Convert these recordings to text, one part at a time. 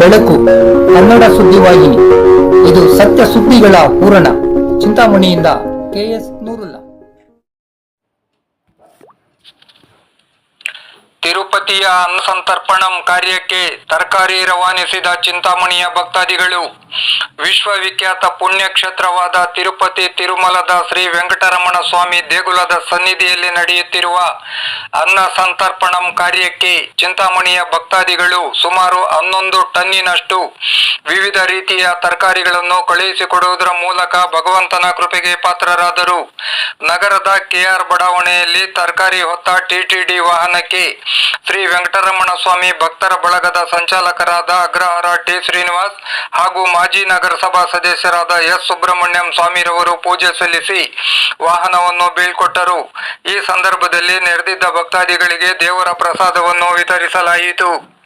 ಬೆಳಕು ಕನ್ನಡ ಸುದ್ದಿವಾಹಿನಿ ಇದು ಸತ್ಯ ಸುದ್ದಿಗಳ ಪೂರಣ ಚಿಂತಾಮಣಿಯಿಂದ ಕೆಎಸ್ ನೂರುಲ್ಲ. ತಿರುಪತಿಯ ಅನ್ನಸಂತರ್ಪಣಂ ಕಾರ್ಯಕ್ಕೆ ತರಕಾರಿ ರವಾನಿಸಿದ ಚಿಂತಾಮಣಿಯ ಭಕ್ತಾದಿಗಳು ವಿಶ್ವವಿಖ್ಯಾತ ಪುಣ್ಯಕ್ಷೇತ್ರವಾದ ತಿರುಪತಿ ತಿರುಮಲದ ಶ್ರೀ ವೆಂಕಟರಮಣ ಸ್ವಾಮಿ ದೇಗುಲದ ಸನ್ನಿಧಿಯಲ್ಲಿ ನಡೆಯುತ್ತಿರುವ ಅನ್ನ ಸಂತರ್ಪಣಂ ಕಾರ್ಯಕ್ಕೆ ಚಿಂತಾಮಣಿಯ ಭಕ್ತಾದಿಗಳು ಸುಮಾರು ಹನ್ನೊಂದು ಟನ್ನಿನಷ್ಟು ವಿವಿಧ ರೀತಿಯ ತರಕಾರಿಗಳನ್ನು ಕಳುಹಿಸಿಕೊಡುವುದರ ಮೂಲಕ ಭಗವಂತನ ಕೃಪೆಗೆ ಪಾತ್ರರಾದರು. ನಗರದ ಕೆಆರ್ ಬಡಾವಣೆಯಲ್ಲಿ ತರಕಾರಿ ಹೊತ್ತ ಟಿಟಿಡಿ ವಾಹನಕ್ಕೆ ಶ್ರೀ ವೆಂಕಟರಮಣ ಸ್ವಾಮಿ ಭಕ್ತರ ಬಳಗದ ಸಂಚಾಲಕರಾದ ಅಗ್ರಹಾರ ಟಿ ಶ್ರೀನಿವಾಸ್ ಹಾಗೂ ನಗರಸಭಾ ಸದಸ್ಯರಾದ ಎಸ್. ಸುಬ್ರಹ್ಮಣ್ಯಂ ಸ್ವಾಮಿರವರು ಪೂಜೆ ಸಲ್ಲಿಸಿ ವಾಹನವನ್ನು ಬೀಳ್ಕೊಟ್ಟರು. ಈ ಸಂದರ್ಭದಲ್ಲಿ ನೆರೆದಿದ್ದ ಭಕ್ತಾದಿಗಳಿಗೆ ದೇವರ ಪ್ರಸಾದವನ್ನು ವಿತರಿಸಲಾಯಿತು.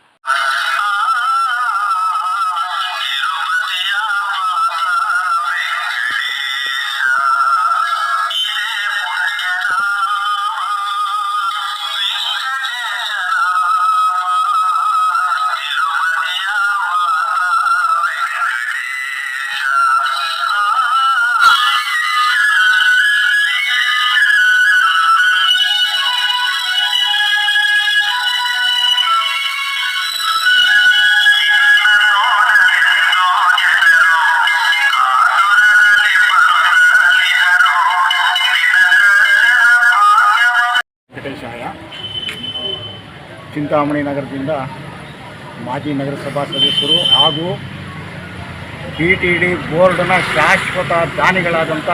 ಚಿಂತಾಮಣಿ ನಗರದಿಂದ ಮಾಜಿ ನಗರಸಭಾ ಸದಸ್ಯರು ಹಾಗೂ ಟಿ ಟಿ ಡಿ ಬೋರ್ಡ್ನ ಶಾಶ್ವತ ದಾನಿಗಳಾದಂಥ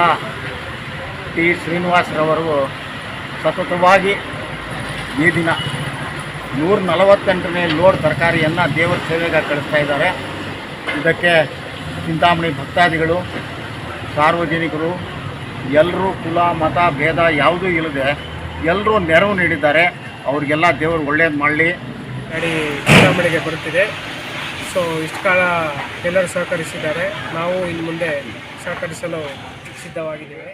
ಟಿ ಶ್ರೀನಿವಾಸರವರು ಸತತವಾಗಿ ಈ ದಿನ ನೂರ ನಲವತ್ತೆಂಟನೇ ಲೋಡ್ ತರಕಾರಿಯನ್ನು ದೇವರ ಸೇವೆಗೆ ಕಳಿಸ್ತಾ ಇದ್ದಾರೆ. ಇದಕ್ಕೆ ಚಿಂತಾಮಣಿ ಭಕ್ತಾದಿಗಳು, ಸಾರ್ವಜನಿಕರು, ಎಲ್ಲರೂ ಕುಲ, ಮತ, ಭೇದ ಯಾವುದೂ ಇಲ್ಲದೆ ಎಲ್ಲರೂ ನೆರವು ನೀಡಿದ್ದಾರೆ. ಅವ್ರಿಗೆಲ್ಲ ದೇವರು ಒಳ್ಳೇದು ಮಾಡಲಿ. ಗಾಡಿ ಚುನಾವಣೆಗೆ ಬರುತ್ತಿದೆ. ಸೊ ಇಷ್ಟು ಕಾಲ ಎಲ್ಲರೂ ಸಹಕರಿಸಿದ್ದಾರೆ. ನಾವು ಇನ್ನು ಮುಂದೆ ಸಹಕರಿಸಲು ಸಿದ್ಧವಾಗಿದ್ದೇವೆ.